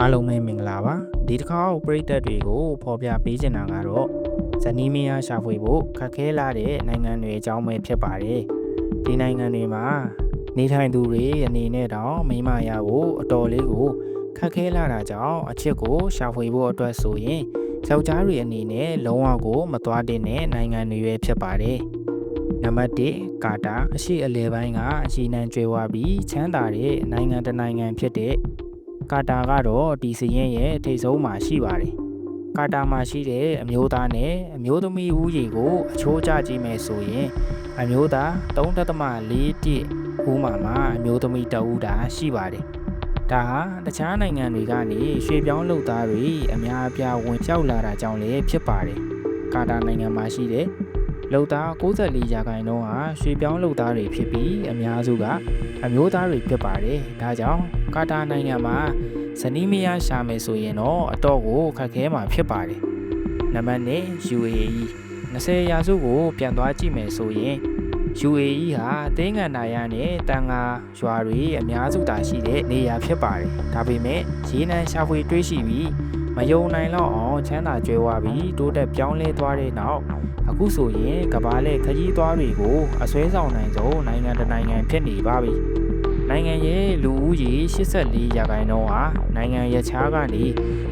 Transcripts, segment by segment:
အားလုံးပဲမင်္ဂလာပါဒီတစ်ခါပရိသတ်တွေကိုဖော်ပြပေးချင်တာကတော့ဇနီးမယားရှာဖွေဖို့ခက်ခဲလာတဲ့နိုင်ငံတွေအကြောင်းပဲဖြစ်ပါတယ်ဒီနိုင်ငံတွေမှာနေထိုင်သူတွေအနေနဲ့တောင်မိမရဖို့အတော်လေးကိုခက်ခဲလာတာကြောင့်အချစ်ကိုရှာဖွေဖို့အတွက်ဆိုရင်ယောက်ျားတွေအနေနဲ့လုံးဝကိုမသွားတဲ့နိုင်ငံတွေပဲဖြစ်ပါတယ်နံပါတ်1ကာတာအရှိအလဲပိုင်းကအရှိနံကျွေဝပြီးချမ်းသာတဲ့နိုင်ငံတစ်နိုင်ငံဖြစ်တဲ့ ကာတာကတော့ဒီစရင်ရဲ့ထိပ်ဆုံးမှာရှိပါတယ်။ကာတာမှာရှိတဲ့အမျိုးသားနဲ့အမျိုးသမီးဦးရေကိုအချိုးကျကြည့်မယ်ဆိုရင်အမျိုးသား3.41ဦးမှာမှာအမျိုးသမီးတဦးတာရှိပါတယ်။ဒါဟာတခြားနိုင်ငံတွေကနေရွှေပြောင်းလုပ်သားတွေအများအပြားဝင်ရောက်လာတာကြောင့်လည်းဖြစ်ပါတယ်။ကာတာနိုင်ငံမှာရှိတဲ့ လုပ်သား94ရာခိုင်နှုန်းဟာရွှေပြောင်းလုပ်သားတွေဖြစ်ပြီးအများစုကအမျိုးသားတွေဖြစ်ပါတယ်။ဒါကြောင့်ကာတာနိုင်ငံမှာဇနီးမယားရှာမယ်ဆိုရင်တော့အတော့ကိုခက်ခဲမှာဖြစ်ပါတယ်။နံပါတ်1 UAE 20ရာစုကိုပြန်သွားကြည့်မယ်ဆိုရင် UAE ဟာတင်းကန်နာရနဲ့တန်ငါရွာတွေအများစုသာရှိတဲ့နေရာဖြစ်ပါတယ်။ဒါပေမဲ့ရေနံရှာဖွေတွေးရှိပြီး မယုံနိုင်တော့အောင်ချမ်းသာကြွယ်ဝပြီးတိုးတက်ပြောင်းလဲသွားတဲ့နောက်အခုဆိုရင်ကဘာလဲခကြီးသွားတွေကိုအစွဲဆောင်နိုင်ဆုံးနိုင်ငံတစ်နိုင်ငံဖြစ်နေပါပြီ။နိုင်ငံရဲ့လူဦးရေ84ရာခိုင်နှုန်းဟာနိုင်ငံရခြားကနေ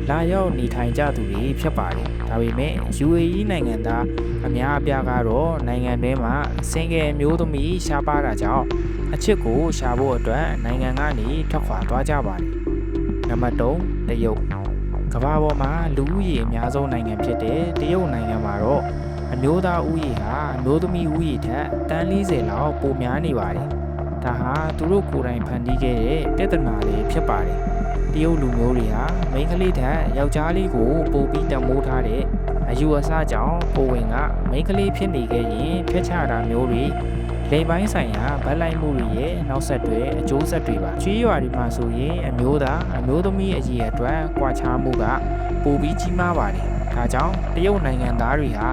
လာရောက်နေထိုင်ကြသူတွေဖြစ်ပါတယ်။ဒါပေမဲ့ UAE နိုင်ငံသားအများအပြားကတော့နိုင်ငံထဲမှာစင်ကယ်မျိုးသမီးရှားပါတာကြောင့်အချစ်ကိုရှာဖို့အတွက်နိုင်ငံကနေထွက်ခွာသွားကြပါတယ်။နံပါတ်3တရုတ် ကမ္ဘာပေါ်မှာလူဦးရေအများဆုံးနိုင်ငံဖြစ်တဲ့တရုတ်နိုင်ငံမှာတော့အမျိုးသားဦးရေဟာအမျိုးသမီးဦးရေထက်တန်း40လောက်ပိုများနေပါတယ်။ဒါဟာသူတို့ကိုယ်တိုင်ဖန်တီးခဲ့တဲ့ပြဿနာလေးဖြစ်ပါတယ်။တရုတ်လူမျိုးတွေဟာမိန်းကလေးထက်ယောက်ျားလေးကိုပိုပြီးတမိုးထားတဲ့အယူအဆကြောင့်ကိုဝင်ကမိန်းကလေးဖြစ်နေခဲ့ရင်ဖျက်ချတာမျိုးတွေ လိမ်ပိုင်းဆိုင်ရာဗတ်လိုက်မှုတွေရဲ့နောက်ဆက်တွဲအကျိုးဆက်တွေပါချွေးရွာတွေမှာဆိုရင်အမျိုးသားအမျိုးသမီးအရေးအတွက်ကွာခြားမှုကပိုပြီးကြီးမားပါတယ်ဒါကြောင့်တရုတ်နိုင်ငံသားတွေဟာ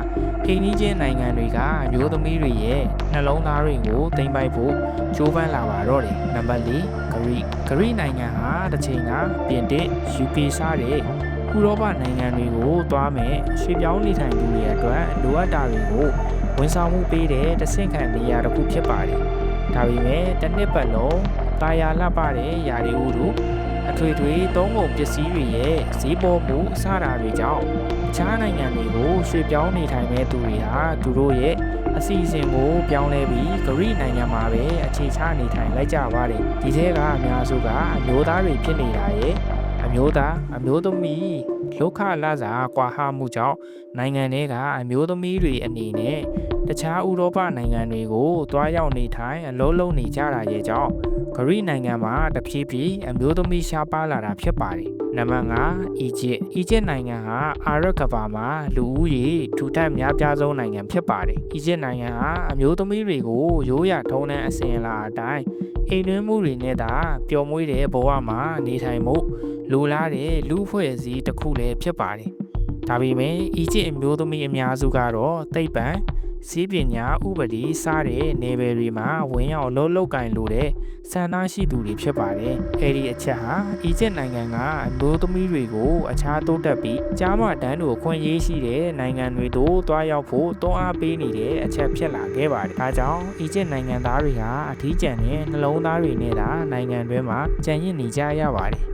အိမ်နီးချင်းနိုင်ငံတွေကအမျိုးသမီးတွေရဲ့နှလုံးသားတွေကိုတင်ပိုက်ဖို့ကြိုးပမ်းလာပါတော့တယ်နံပါတ်၄ဂရိဂရိနိုင်ငံဟာတစ်ချိန်ကပြင်သစ် UK စတဲ့ဥရောပနိုင်ငံတွေကိုသွားမယ်ရွှေပြောင်းနေထိုင်သူတွေအတွက်လိုအပ်တာတွေကို ဝန်ဆောင်မှုပေးတဲ့တဆင့်ခံနေရာတစ်ခုဖြစ်ပါတယ်ဒါပေမဲ့တစ်နှစ်ပတ်လုံးတာယာလှပတဲ့ယာရီဦးတို့အထွေထွေသုံးကုန်ပစ္စည်းတွေရဲ့ဈေးပေါ်မှုအစတာတွေကြောင့်အခြားနိုင်ငံတွေကိုရွှေ့ပြောင်းနေထိုင်မဲ့သူတွေဟာသူတို့ရဲ့အစီအစဉ်ကိုပြောင်းလဲပြီးဂရိနိုင်ငံမှာပဲအခြေချနေထိုင်လိုက်ကြပါတယ်ဒီထဲကအများစုကအမျိုးသားတွေဖြစ်နေတာရဲ့အ မျိုးသားအမျိုးသမီးလောကလစာကွာဟမှုကြောင့်နိုင်ငံတွေကအမျိုးသမီးတွေအနေနဲ့တခြားဥရောပနိုင်ငံတွေကိုတွားရောက်နေထိုင်အလုံးလုံးနေကြတာရဲ့ကြောင့်ဂရိနိုင်ငံမှာတဖြည်းဖြည်းအမျိုးသမီးရှားပါလာတာဖြစ်ပါတယ်။နံပါတ်5အီဂျစ်အီဂျစ်နိုင်ငံဟာအာရပ်ကမ္ဘာမှာလူဦးရေထူထပ်များပြားဆုံးနိုင်ငံဖြစ်ပါတယ်။အီဂျစ်နိုင်ငံဟာအမျိုးသမီးတွေကိုရိုးရာထုံးတဲ့အစဉ်အလာအတိုင်းအိမ်တွင်းမှုတွေနဲ့သာပျော်မွေးတဲ့ဘဝမှာနေထိုင်မှု လိုလားတဲ့လူဖွဲ့စည်းတစ်ခုလည်းဖြစ်ပါတယ်။ဒါပေမဲ့အီဂျစ်အမျိုးသမီးအများစုကတော့သိပ္ပံစီးပညာဥပဒေစတဲ့နယ်ပယ်တွေမှာဝင်ရောက်လှုပ်လှုပ်ကင်လိုတဲ့ဆန္ဒရှိသူတွေဖြစ်ပါတယ်။အဲဒီအချက်ဟာအီဂျစ်နိုင်ငံကအမျိုးသမီးတွေကိုအခြားတိုးတက်ပြီးကြားမတန်းတို့အခွင့်အရေးရှိတဲ့နိုင်ငံတွေတို့တွားရောက်ဖို့တွန်းအားပေးနေတဲ့အချက်ဖြစ်လာခဲ့ပါတယ်။ဒါကြောင့်အီဂျစ်နိုင်ငံသားတွေဟာအထီးကျန်တဲ့နှလုံးသားတွေနဲ့သာနိုင်ငံတွင်းမှာကြံ့ရင့်နေကြရပါတယ်။